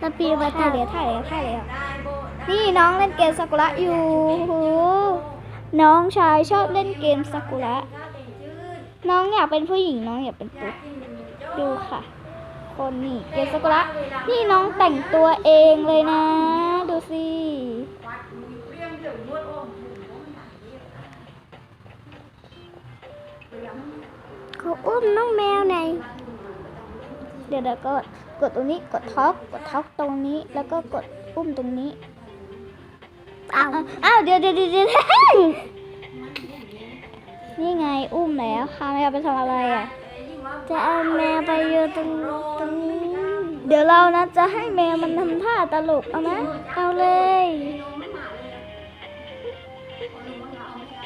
ตะปีมาถ่ายเลยถ่ายเลยถ่ายเลยนี่น้องเล่นเกมซากุระอยู่โหน้องชายชอบเล่นเกมซากุระ น้องอยากเป็นผู้หญิงน้องอยากเป็นตุ๊ดดูค่ะ คนนี่เกมซากุระ นี่น้องแต่งตัวเองเลยนะ ดูสิเขาอุ้มน้องแมวไหน เดี๋ยวเดี๋ยวก็ กดตรงนี้กดท็อกกดท็อกตรงนี้ แล้วก็กดอุ้มตรงนี้อ้าวอ้าวอ้าวเดี๋ยวเดี๋ยวเดี๋ยวเดี๋ยวนี่ไงอุ้มแล้วค่ะแม่เอาไปทำอะไรอะจะเอาแมวไปอยู่ตรงตรงนี้ เดี๋ยวเรานะจะให้แมวมันทำท่าตลกเอาไหมเอาเลย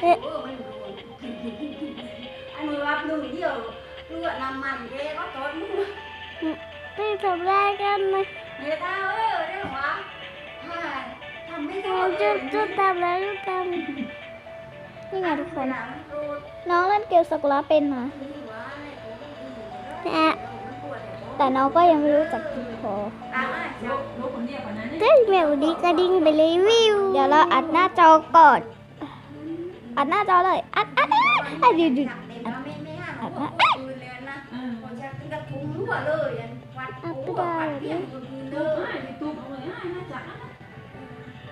เอ๊ะ anh mười ba đường đi ở đưa làm mặn ghê có tốt ไม่ ทำได้กันนะ người ta ơi ở đây hả thầm mấy เรา cái จะจะทำแล้วจะทนี่ไงทุกคน làm rồi น้องเล่นเกมซากุระเป็นนะำแต่แต่น้องก็ยังไม่รู้จักจีพอเต้นแมวดีกระดิ่งไปเลยวิว เดี๋ยวเราอัดหน้าจอก่อน อัดหน้าจอเลย อัดอัดอัดอัดเดี๋ยวเดี๋ คุ้าเลัมกว่าดเพียงคนให้ตุ้เอจ๊ะ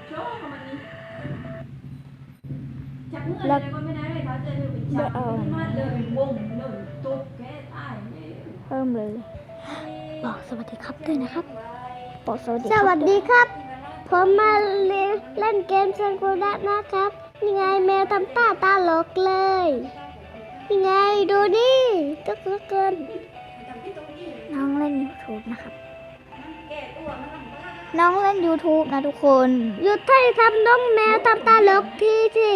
โประาณปวุ่อไรก็ไม่ได้เลยยหอพิ่มเลยบอกสวัสดีครับด้วยนะครับบอกสวัสดีสวัสดีครับผมมาเล่นเกมเซนกูระนะครับยังไงแมวทำตาตาหลอกเลยยังไงดูนี่ตุ๊กๆเกิน น้องเล่น YouTube นะครับ kẻ tua nó làm ba น้องเล่น YouTube นะทุกคน หยุดให้ทำน้องแมวทำตาหลกทีสิ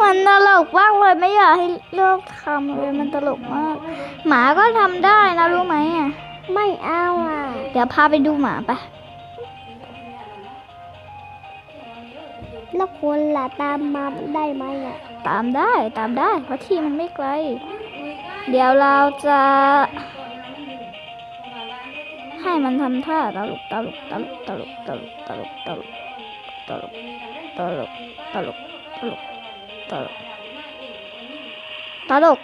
มันตลกมากเลยไม่อยากให้เลิกทำเลยมันตลกมาก หมาก็ทำได้นะรู้ไหมอะ ไม่เอาอะ เดี๋ยวพาไปดูหมาไปแล้วคนล่ะตามมาได้ไหมอะ ตามได้ตามได้เพราะที่มันไม่ไกล เดี๋ยวเราจะให้มันทำท่าตลกตลกตลกตลกตลกตลกตลกตลกตลกตลกตลกตลกตลก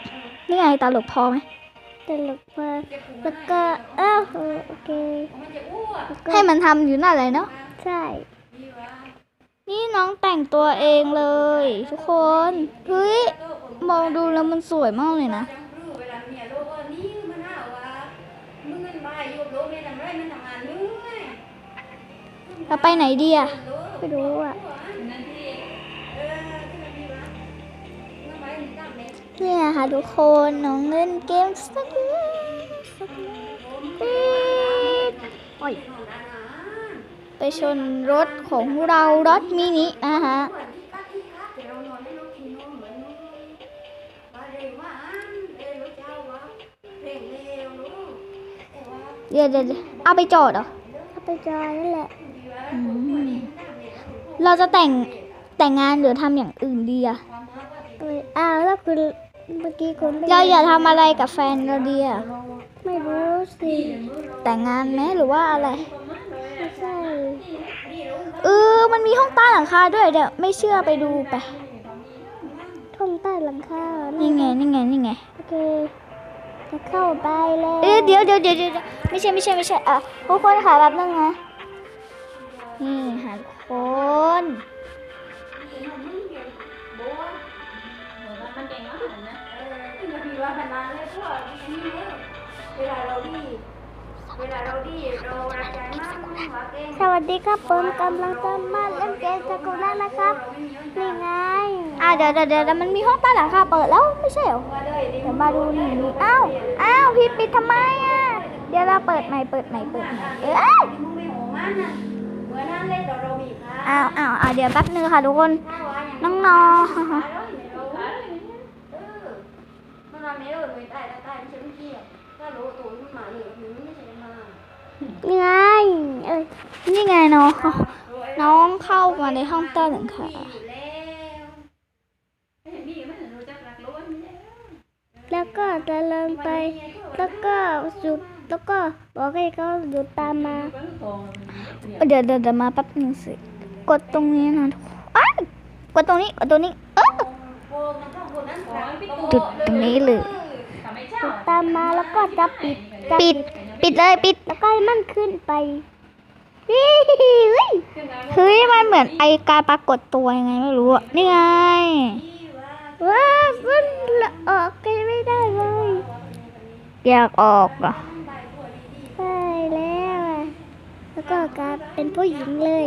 นี่ไงตลกพอไหมตลกมากแล้วก็เอ้าเอโอเคให้มันทำอยู่นั่นเลยเนาะใช่ นี่น้องแต่งตัวเองเลย ทุกคนเฮ้ยมองดูแล้วมันสวยมากเลยนะ มันทำงานนึงไงเราไปไหนดีอะไม่รู้อะเนี่ยค่ะทุกคนน้องเล่นเกมสักนิดสักนิดปี๊ดโอ้ยไปชนรถของเรารถมินินะคะ เดี๋ยวเดี๋ยวเดี๋ยวเอาไปจอดเหรอ เอาไปจอยนั่นแหละอืมเราจะแต่งแต่งงานหรือทำอย่างอื่นดีอะเอออ้าวแล้วคุณเมื่อกี้คุณไม่เราอย่าทำอะไรกับแฟนเราดีอะไม่รู้สิ แต่งงานไหมหรือว่าอะไรไม่ใช่เออมันมีห้องใต้หลังคาด้วยเดี๋ยวไม่เชื่อไปดูไปท่องใต้หลังคานี่ไงนี่ไงนี่ไงโอเค จะเข้าไปแล้วเอ๊ะเดี๋ยวเดี๋ยวเดี๋ยวเดี๋ยวไม่ใช่ไม่ใช่ไม่ใช่อะทุกคนค่ะแป๊บนึงนะนี่ค่ะทุกคนสวัสดีครับผมกำลังจะมาเล่นเกมสกุระนะครับนี่ไง อะเดี๋ยวเดี๋ยวเดี๋ยวมันมีห้องใต้หลังคาเปิดแล้วไม่ใช่เหรอเดี๋ยวมาดูนี่นี่อ้าวอ้าวพี่ปิดทำไมอะเดี๋ยวเราเปิดใหม่เปิดใหม่เปิดใหม่เอ้ยอ้าวอ้าวอ้าวเดี๋ยวแป๊บนึงค่ะทุกคนน้องนอนี่ไงเอ้ยนี่ไงน้องน้องเข้ามาในห้องใต้หลังคา แล้วก็จะลงไป แล้วก็จุดแล้วก็บอกให้เขาหยุดตามมา เดี๋ยวเดี๋ยวเดี๋ยวมาแป๊บนึงสิ กดตรงนี้นะทุกคนอ้าวกดตรงนี้ กดตรงนี้ เออโป่งน้ำข้างบนนั้นครับจุดตรงนี้เลยหยุดตามมาแล้วก็จะปิดจะปิด ปิดเลยปิด แล้วก็ให้มันขึ้นไปวิวเฮ้ย มันเหมือนไอการปรากฏตัวยังไงไม่รู้อะนี่ไง ว้ามั อยากออกอะใช่แล้ว แล้วก็กลายเป็นผู้หญิงเลย